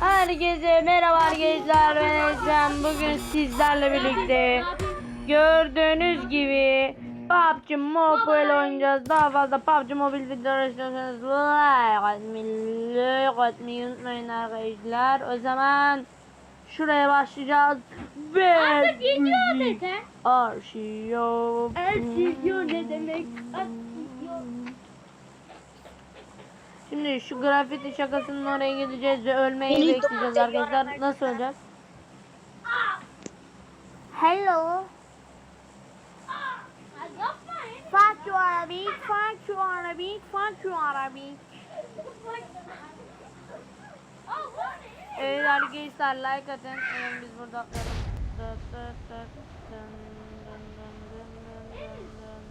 Herkese merhaba arkadaşlar ben Ecem. Bugün sizlerle birlikte gördüğünüz gibi PUBG Mobile oynayacağız. Daha fazla PUBG Mobile videoları istiyorsanız like atmayı, unutmayın arkadaşlar. O zaman şuraya başlayacağız. Ve Artık video dede. Arşiyo. Ertiyor ne demek? Şimdi şu grafiti şakasının oraya gideceğiz ve ölmeyi bekleyeceğiz arkadaşlar. Nasıl olacak? Hello. Fuck you Arabic, fuck you Arabic, fuck you Arabic. Evet arkadaşlar like atın. Biz burada atlayalım. Dıt dıt dıt dın dın dın dın dın dın dın.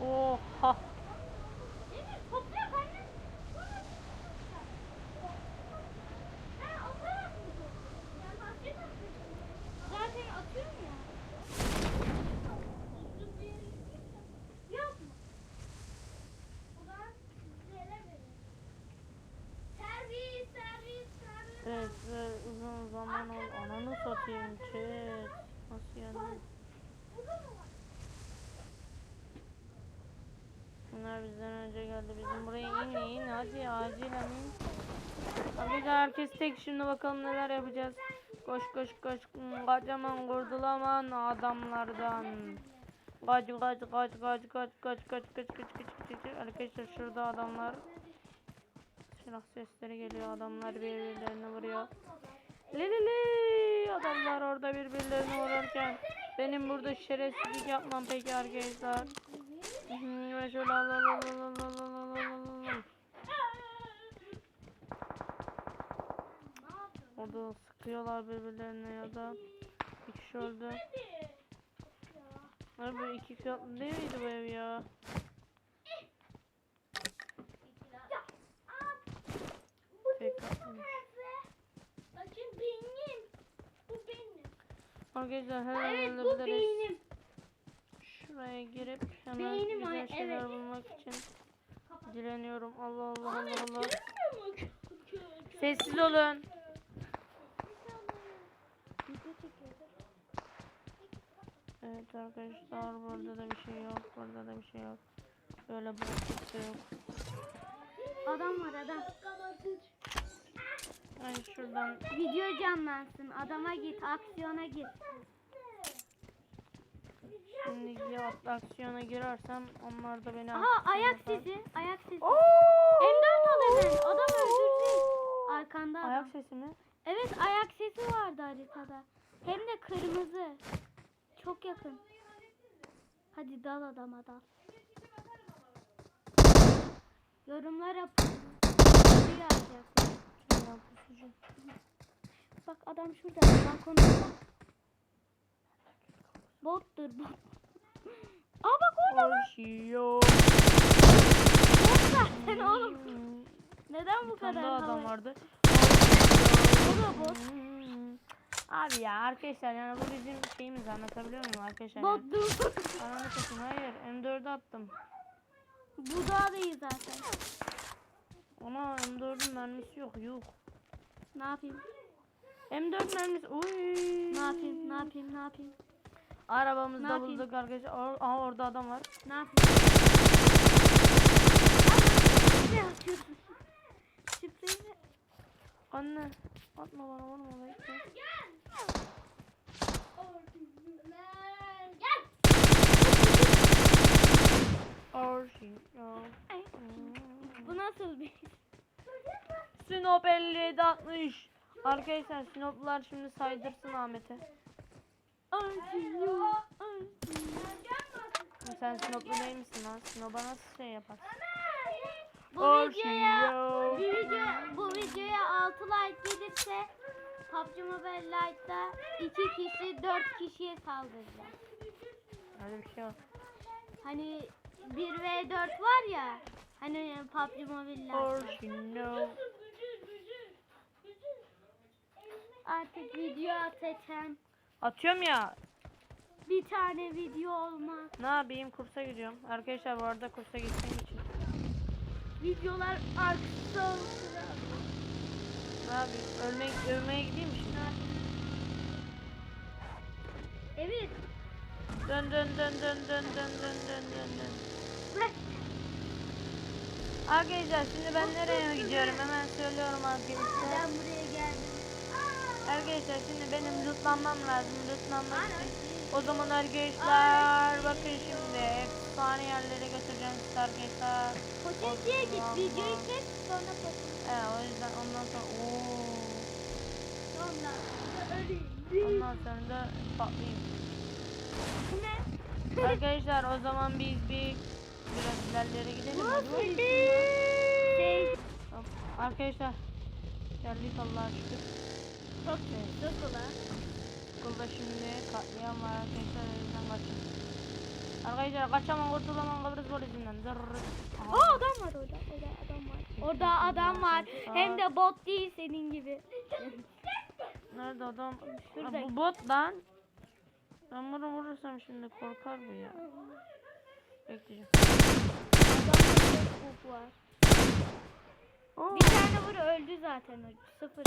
Oha. Demir toprak anne. Ha, o taraf mı bu? Ben basket atıyorum. Zaten atıyorum ya. Uzun bir yere gideyim de. Yapma. O zaman size ele verin. Servis, servis, servis. Evet ve uzun zaman oldu. Ananı satayım chat. Nasıl yani? Burada mı var? Bunlar bizden önce geldi. Bizim buraya in in hadi acilen in. Arkadaşlar herkes tek şimdi bakalım neler yapacağız. Koş koş koş. Hmm, Kaçaman kurtulaman adamlardan. Kaç kaç kaç kaç kaç kaç kaç kaç kaç kaç kaç Arkadaşlar şurada adamlar. Silah sesleri geliyor. Adamlar birbirlerini vuruyor. Lili adamlar orada birbirlerini vururken benim burada şerefsizlik yapmam peki arkadaşlar. Ve şöyle al al al al al al al al al al. Orada sıkıyorlar birbirlerine ya da bir kişi öldü. Abi iki katlı değil miydi bu ev ya? Tek katlıymış. Bakın benim. Bu benim. Arkadaşlar hemen Evet bu benim. Şuraya girip hemen Benim güzel ay- şeyler evet. bulmak için direniyorum. Allah Allah Allah Allah. Mu? Sessiz olun. Evet arkadaşlar burada da bir şey yok. Burada da bir şey yok. Böyle bırakıp da yok. Adam var adam. Yani şuradan Video canlansın. Adama git, aksiyona git. Şimdi ya- aksiyona girersem onlar da beni Aha ayak sesi, ayak sesi. Oo! M4 al hemen. Adam öldürecek. Arkanda adam. Ayak sesi mi? Evet ayak sesi vardı haritada. Hem de kırmızı. Çok yakın. Hadi dal adama dal. Yorumlara pusucu. Bak adam şurada. Balkonda. Bottur bot. Aa bak orada lan. Koşuyor. Bot zaten oğlum. Neden bu kadar adam vardı. O da bot. Abi ya arkadaşlar yani bu bizim şeyimiz anlatabiliyor muyum arkadaşlar? Yani? Bottur. Ananı satayım hayır M4'ü attım. Bu daha da iyi zaten. Ona M4'ün mermisi yok yok. Ne yapayım? M4 mermisi uy. Ne yapayım? Ne yapayım? Ne yapayım? Ne Arabamızda yapayım? bulduk arkadaşlar. Or- Aha orada adam var. Ne yapayım? Ne atıyorsun? Spreyi Anne atma bana vurma bekle. Gel. Arşin. ya. Ay, Bu nasıl bir Sinop 57 60. Arkadaşlar Sinoplular şimdi saydırsın Ahmet'e. Arşiyo, Sen Sinoplu değil misin lan? Sinop'a nasıl şey yapar? Bu videoya Arşiyo. bu video bu videoya 6 like gelirse PUBG Mobile Lite'da 2 kişi 4 kişiye saldıracağız. Öyle bir şey yok. Hani 1 v 4 var ya. Hani PUBG Mobile Lite'da. Gücü artık video atacağım. Atıyorum ya. Bir tane video olmaz. Ne yapayım kursa gidiyorum. Arkadaşlar bu arada kursa gittiğim için. Videolar arkası olsun. Ne yapayım? Ölmek, övmeye gideyim mi şimdi? Evet. Dön dön dön dön dön dön dön dön dön dön. Bırak. Arkadaşlar şimdi ben nereye gidiyorum hemen söylüyorum arkadaşlar. Ben buraya. Arkadaşlar şimdi benim lootlanmam lazım lootlanmak için. O zaman arkadaşlar bakın şimdi efsane yerlere götüreceğim arkadaşlar. Poçinki'ye git. Videoyu kes sonra poçinki. He o yüzden ondan sonra ooo. Sonra öleyim. Ondan sonra da patlayayım. Bu ne? arkadaşlar o zaman biz bir biraz ilerlere gidelim. hadi. Şey, Arkadaşlar geldik Allah'a şükür. Çok iyi. Çok kolay. Okulda şimdi katliam var arkadaşlar yüzden kaçın. Arkadaşlar kaçamam kurtulamam Kıbrıs polisinden. Zırr. Aha. Aa adam var orada. Orada adam var. Orada adam var. Hem de bot değil senin gibi. Nerede adam? Şurada. bu bot lan. Ben bunu vurursam şimdi korkar bu ya. Bekleyeceğim. Adamda çok var. Oo. Bir tane vur öldü zaten o. Sıfır.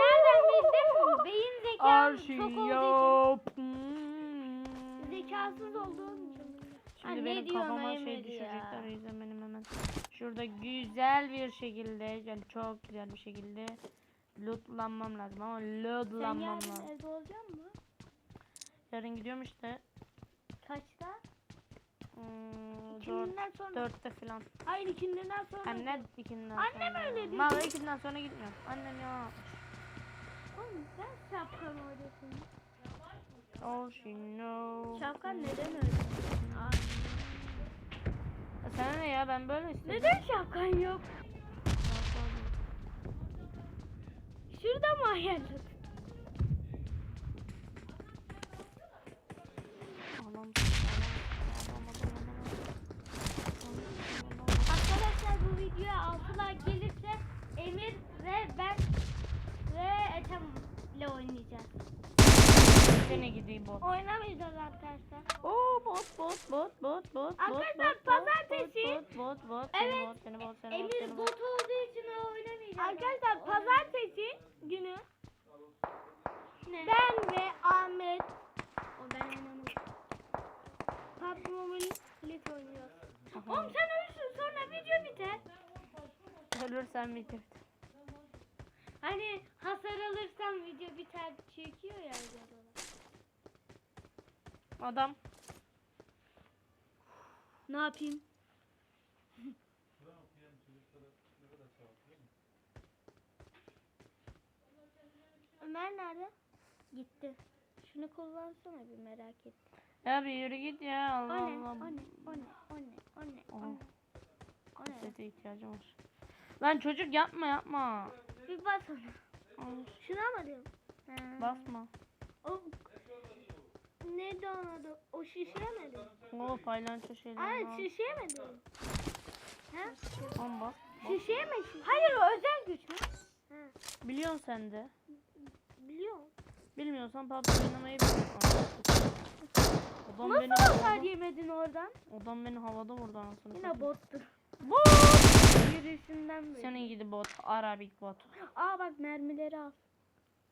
Nereden bildin? Beyin zekan çok olduğu için. Zekasız olduğum için. Şimdi Ha, ne benim diyorsun kafama şey düşecekler o yüzden benim hemen şurada güzel bir şekilde yani çok güzel bir şekilde lootlanmam lazım ama Sen lootlanmam yarın lazım. evde olacak mı? Yarın gidiyorum işte. Kaçta? Hmm, İkindinden sonra. dörtte falan. Hayır ikindinden sonra. Anne ikinden Annem sonra. öyle dedi. Vallahi ikinden sonra gitmiyorum. Annem ya. Oğlum sen şapkan oradasın. Oh she no. Şapkan neden öyle? Sana ne ya ben böyle istedim. Neden şapkan yok? Şurada mı ayarladın? Aman, videoya 6 like gelirse Emir ve ben ve Ethem ile oynayacağız. Sene gideyim bot. Oynamayacağız arkadaşlar. Oo bot bot bot bot bot Arkadaşlar, bot, pazartesi- bot bot bot Evet, seni bot seni bot seni Emir seni bot bot. olduğu için o oynamayacak. Arkadaşlar pazartesi günü ne? ben ve Ahmet o ben oynamadım. PUBG Mobile Elite oynuyoruz. Oğlum sen ölürsün sonra video biter. Ölürsen bitir. Hani hasar alırsam video biter çekiyor ya videolar. Adam Ne yapayım? Ömer nerede? Gitti. Şunu kullansana bir merak ettim. ya bir yürü git ya O Allah ne? Allah. O ne? O ne? O ne? O ne? O ne? O ne? Sete ihtiyacım var. Lan çocuk yapma yapma. Bir bas ona. Al, Şuna mı diyorum? Ha. Basma. O neydi onun adı? O şişiremedi. O paylanço şeyler. Hayır al. şişiremedi. Ha? Tamam bas. bas. Şişiremedi. Hayır o özel güç mü? Ha. Biliyorsun sen de. Biliyorum. Bilmiyorsan PUBG oynamayı biliyorsun. Adam beni Nasıl hasar havada, yemedin oradan? adam beni havada vurdu anasını. Yine satayım. bottu. Bot. Yürüyüşünden böyle. Senin gidi bot. Arabik bot. Aa bak mermileri al.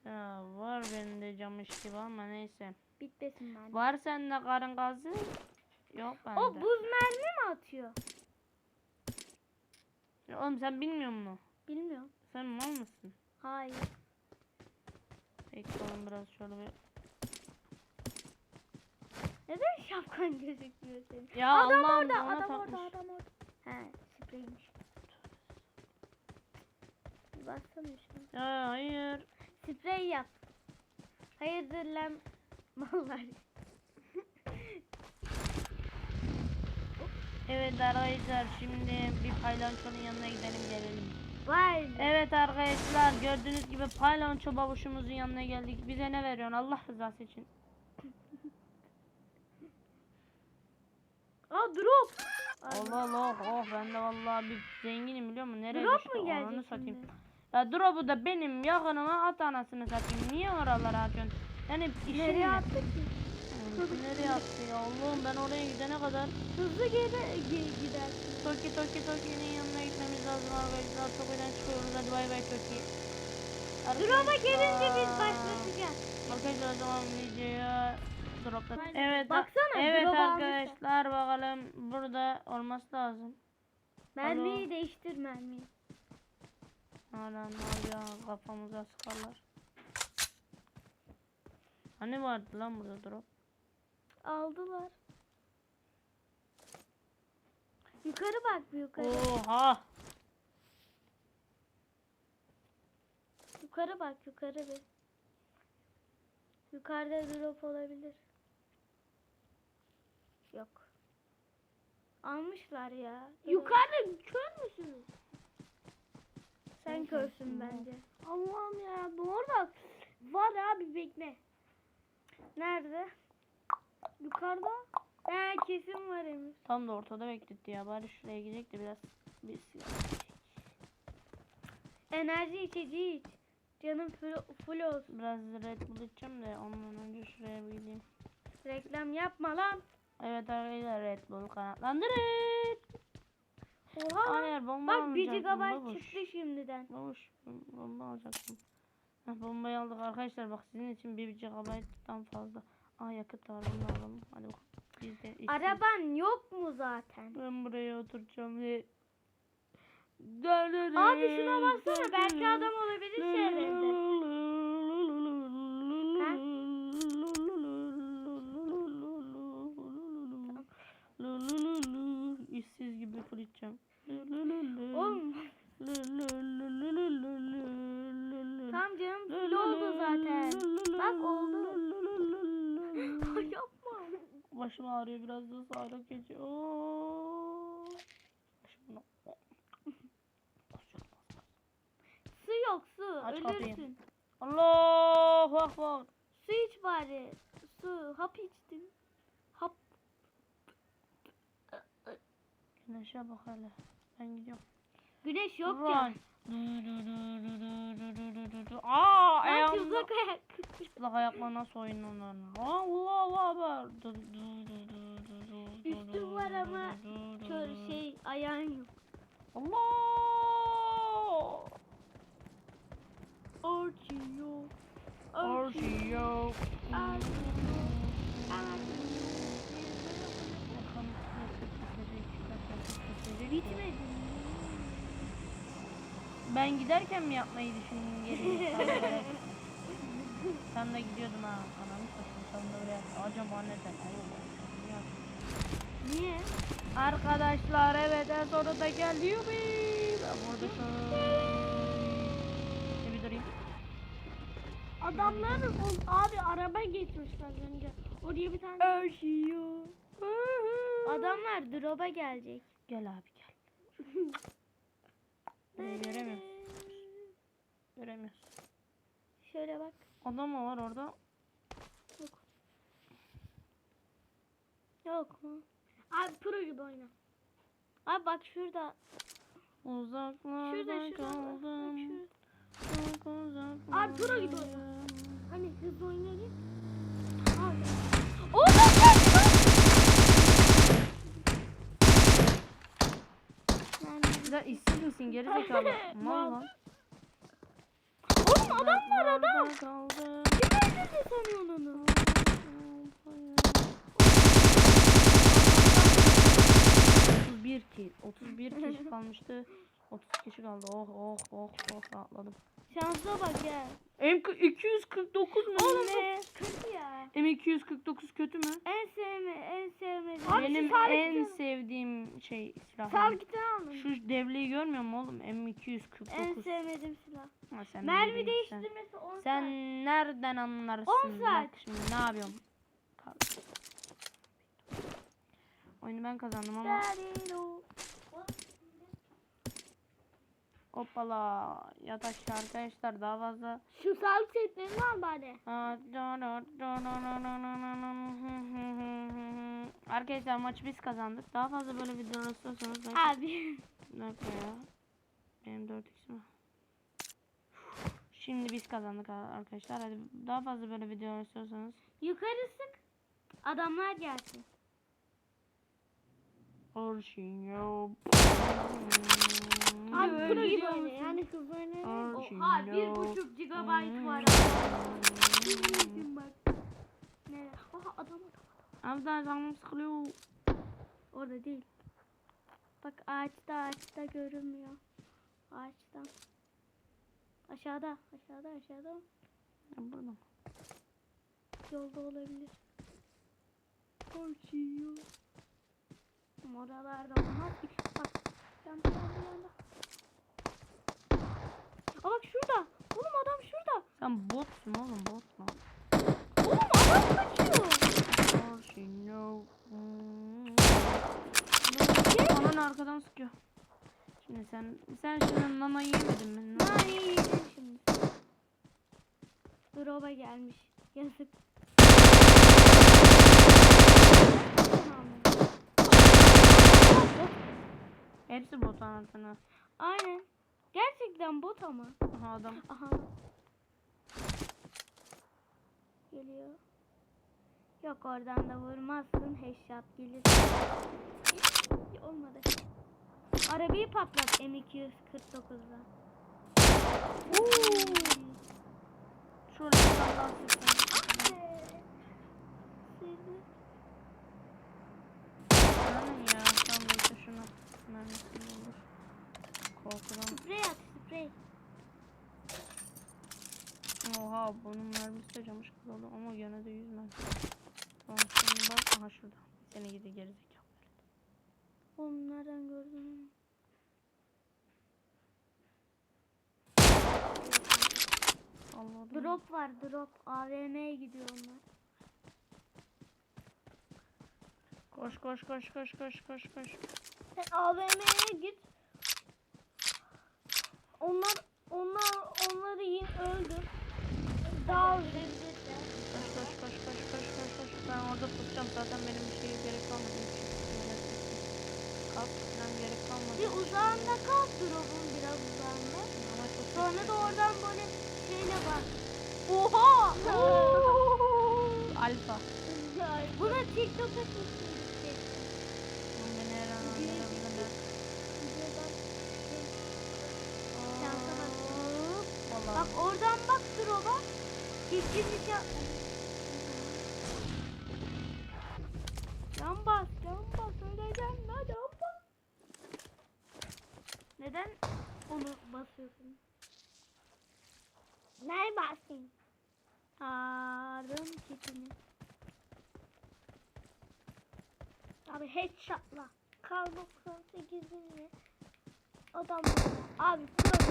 Ya var benim de camış gibi ama neyse. Bitmesin mermi. Var sende karın gazı? Yok bende. O buz mermi mi atıyor? Ya oğlum sen bilmiyor musun? Bilmiyorum. Sen mal mısın? Hayır. Peki oğlum biraz şöyle bir... Neden şapkan gözükmüyor senin? Ya adam Allah'ım, orada, adam takmış. orada, adam orada. He, spreymiş. Baksana şuna. Hayır. Sprey yap. Hayırdır lan mallar. Evet arkadaşlar şimdi bir paylançonun yanına gidelim gelelim. Vay. Evet arkadaşlar gördüğünüz gibi paylanço babuşumuzun yanına geldik. Bize ne veriyorsun Allah rızası için? Aa drop. Allah Allah oh ben de vallahi bir zenginim biliyor musun? Nereye Drop düştü? mu gelecek Ananı satayım. şimdi? Ya drop'u da benim yakınıma at anasını satayım. Niye oralara atıyorsun? Yani işin Nereye ne? attı ki? Yani nereye attı ya Allah'ım ben oraya gidene kadar Hızlı geri gi- gidersin. Toki Toki Toki'nin yanına gitmemiz lazım arkadaşlar. Toki'den çıkıyoruz hadi bay bay Toki. Drop'a gelince biz Arkadaşlar- başlatacağız. Arkadaşlar o zaman videoya. Aynen. Evet. Baksana, Evet drop almışlar. arkadaşlar bakalım burada olması lazım. Mermiyi değiştir mermiyi. Ne ya kafamıza sıkarlar. Hani vardı lan burada drop? Aldılar. Yukarı bak bir yukarı. Oha! Yukarı bak yukarı bir. Yukarıda drop olabilir. Yok. Almışlar ya. Yukarıda kör müsünüz? Sen körsün bence. Allah'ım ya bu orada var abi bekle. Nerede? Yukarıda. He kesin var Emir. Tam da ortada bekletti ya. Bari şuraya gidecek de biraz bir. Enerji içeceği iç. Canım full, full olsun. Biraz Red Bull içeceğim de ondan önce şuraya bir gideyim. Reklam yapma lan. Evet arkadaşlar Red Bull kanatlandırın. Oha. Hayır bomba Bak 1 alacaktım, GB çıktı şimdiden. Babuş bom- bomba alacaktım. Heh, bombayı aldık arkadaşlar bak sizin için 1 GB'dan fazla. Aa yakıt var bunu alalım. Hadi bakalım. Biz de işsiz- Araban yok mu zaten? Ben buraya oturacağım ve Abi şuna baksana belki adam olabilir çevrende. İşsiz gibi fırlayacağım. Oğlum tam canım full oldu zaten. Bak oldu. Yapma. Başım ağrıyor biraz da sağlık geçiyor. Şimdi Su yok su Aç kapıyı. ölürsün. Allahu akbar. Su iç bari. Su hap içtin. Güneşe bak hele. Ben gidiyorum. Güneş yok Run. ya. Aa çıplak ayak. Çıplak ayakla nasıl oyun onların? Allahu akbar. Üstün var ama Kör şey ayağın yok. Allah. Orçuyor. Orşiyo. Bitmedi. Ben giderken mi yapmayı düşündün geri? Sen de gidiyordun ha. Ananı satayım sen de oraya. Acaba? Allah Allah. Niye? Arkadaşlar evet en sonunda geldi. Yubi. Ben burada şöyle. Bir durayım. Adamlar abi araba geçmişler önce. Oraya bir tane Örşüyor. Adamlar drop'a gelecek. Gel abi gel. Burayı göremiyorum. Göremiyoruz. Şöyle bak. Adam mı var orada? Yok mu? Abi pro gibi oyna. Abi bak şurada. Uzaklarda Şurada şurada. Bak kaldım. şurada. Çok uzaklarda. Abi pro gibi oyna. Hani hızlı oynayayım. Abi. Oğlum Sen işsiz misin geri zekalı? Mal lan. Oğlum adam var adam. Kaldım. Kim öldürdü sanıyorsun onu? 31 kill. 31 kişi kalmıştı. 30 kişi kaldı. Oh oh oh oh rahatladım. Şansa bak ya. M249 mu Oğlum ne? kötü ya. M249 kötü mü? En sevme, en sevmediğim. Benim en sevdiğim şey silah. Git aldım. Şu devliği görmüyor musun oğlum? M249. En sevmediğim silah. Ha, sen Mermi bilirsin. değiştirmesi 10 Sen saat. nereden anlarsın? On Bak saat. şimdi ne yapıyorum? Pardon. Oyunu ben kazandım ama Darilo. Hoppala yat aşağı arkadaşlar daha fazla Şu sağlık setlerini al bari. Arkadaşlar maçı biz kazandık. Daha fazla böyle videolar istiyorsanız Abi. Dakika ya. Benim 4 x'im var. Şimdi biz kazandık arkadaşlar. Hadi daha fazla böyle videolar istiyorsanız. Yukarı sık. Adamlar gelsin. Orşinyo. Abi Hmm. pro gibi oynuyor. Yani hızlarını. Oha, bir buçuk gigabayt var. Hmm. bak. Ne? Oha adam adam. Abi daha canım sıkılıyor. Orada değil. Bak ağaçta ağaçta görünmüyor. Ağaçta. Aşağıda aşağıda aşağıda. Ya burada. Yolda olabilir. Korkuyor. Oralarda olmaz. Bak. Yanda yanda. Aa bak şurada. Oğlum adam şurada. Sen botsun oğlum bot mu? Oğlum adam kaçıyor. Orşinyo. Hmm. Ne? Anan arkadan sıkıyor. Şimdi sen sen şimdi nana yemedin mi? Nana. Yedim şimdi. Drop'a gelmiş. Yazık. Hepsi bot anasını. Aynen. Gerçekten bot ama. Aha adam. Aha. Geliyor. Yok oradan da vurmazsın. Headshot gelir. Olmadı. Arabayı patlat M249'da. Şurada bir tane daha sıksana. Ananın ya. Tam neyse şunu. Mermisini olur. Korkudan. Sprey at sprey. Oha bunun mermisi de camış kırıldı ama gene de yüz mermi. Tamam şimdi bak aha şurada. Seni gidi gerizekalı. Oğlum nereden gördün? Allah'ım. Drop var drop. AVM'ye gidiyor onlar. Koş koş koş koş koş koş koş. Sen AVM'ye git. Onlar onlar onları yiyin öldür. Daha öldürebilirler. Koş koş koş koş koş koş koş. Ben orada pusacağım zaten benim bir şeye gerek kalmadı. Kalk falan gerek kalmadı. Bir uzağında kal drop'un biraz uzağında. Sonra da oradan böyle şeyle bak. Oha! Alfa. Buna TikTok'a Beni her an. Vallahi. Bak oradan bak drop'a. Bir şey. Can bas, can bas. Öleceksin la can bas. Neden onu basıyorsun? Ne basayım? Ağrım kitini. Abi headshot'la. Kal 98'inle. Adam. Abi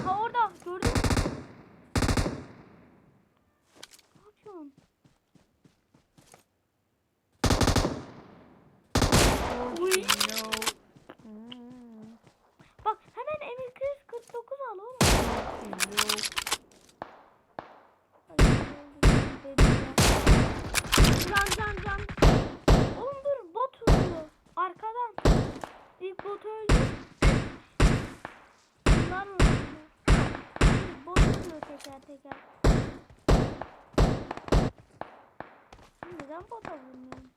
orada gördün mü? Yapıyorsun? Uy. No. Bak hemen M249 al oğlum. Can can can. Oğlum dur bot vuruyor. Arkadan. İlk bot öldü. Bunlar öldü? Bot vuruyor teker teker. Neden bota vurmuyorsun?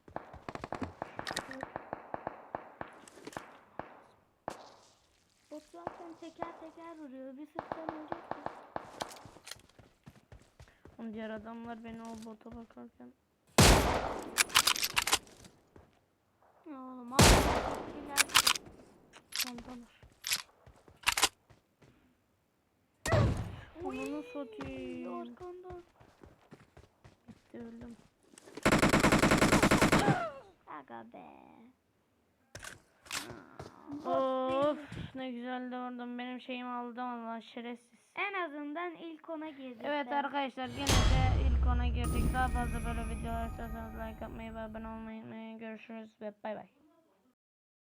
Bot zaten teker teker vuruyor. Bir sırttan ölecek. Oğlum diğer adamlar beni o bota bakarken Oğlum abi. Sondalar. Ananı satayım. Arkandan. Bitti öldüm. Aga be. Of ne güzeldi oradan benim şeyimi aldı ama şerefsiz. En azından ilk ona girdik. Evet ben. arkadaşlar yine de ilk ona girdik. Daha fazla böyle videolar istiyorsanız like atmayı ve abone olmayı unutmayın. Görüşürüz ve bay bay.